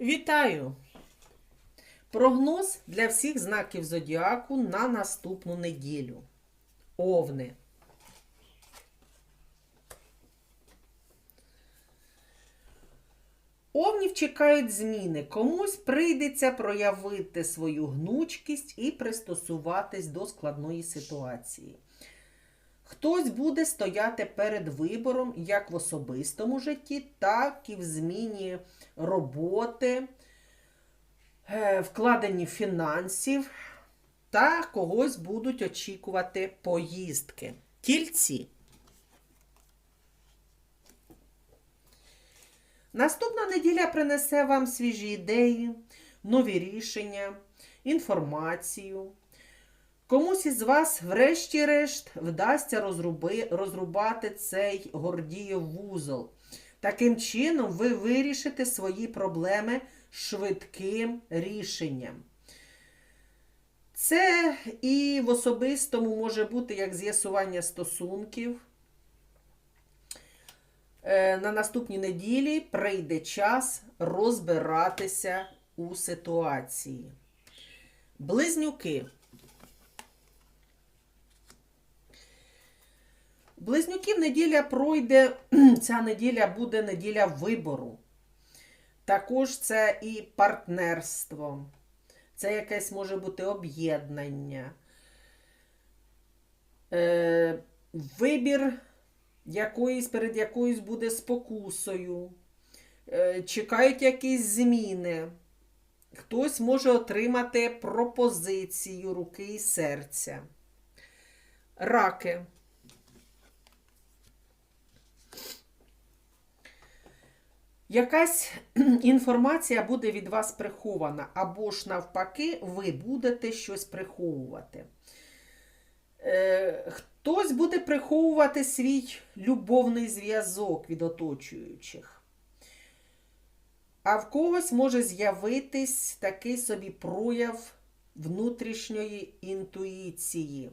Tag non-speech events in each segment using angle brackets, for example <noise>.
Вітаю! Прогноз для всіх знаків зодіаку на наступну неділю. Овни. Овнів чекають зміни. Комусь прийдеться проявити свою гнучкість і пристосуватись до складної ситуації. Хтось буде стояти перед вибором як в особистому житті, так і в зміні роботи, е, вкладенні фінансів, та когось будуть очікувати поїздки. Тільці. Наступна неділя принесе вам свіжі ідеї, нові рішення, інформацію. Комусь із вас, врешті-решт, вдасться розруби, розрубати цей гордіїв вузол. Таким чином, ви вирішите свої проблеми швидким рішенням. Це і в особистому може бути як з'ясування стосунків. Е, На наступній неділі прийде час розбиратися у ситуації. Близнюки. Близнюків неділя пройде, <clears throat> ця неділя буде неділя вибору. Також це і партнерство, це якесь може бути об'єднання, е, вибір якоїсь перед якоюсь буде спокусою, е, чекають якісь зміни. Хтось може отримати пропозицію руки і серця. Раки. Якась <clears throat> інформація буде від вас прихована, або ж навпаки, ви будете щось приховувати. Е, Хтось буде приховувати свій любовний зв'язок від оточуючих. А в когось може з'явитись такий собі прояв внутрішньої інтуїції.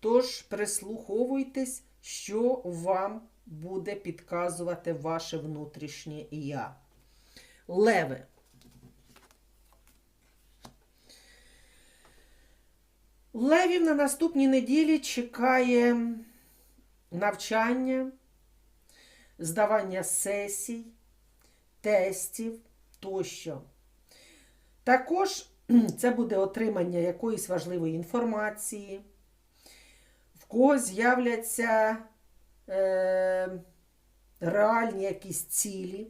Тож прислуховуйтесь, що вам буде підказувати ваше внутрішнє я. Леви. Левів на наступній неділі чекає навчання, здавання сесій, тестів тощо. Також <clears throat> це буде отримання якоїсь важливої інформації, в кого з'являться е, реальні якісь цілі.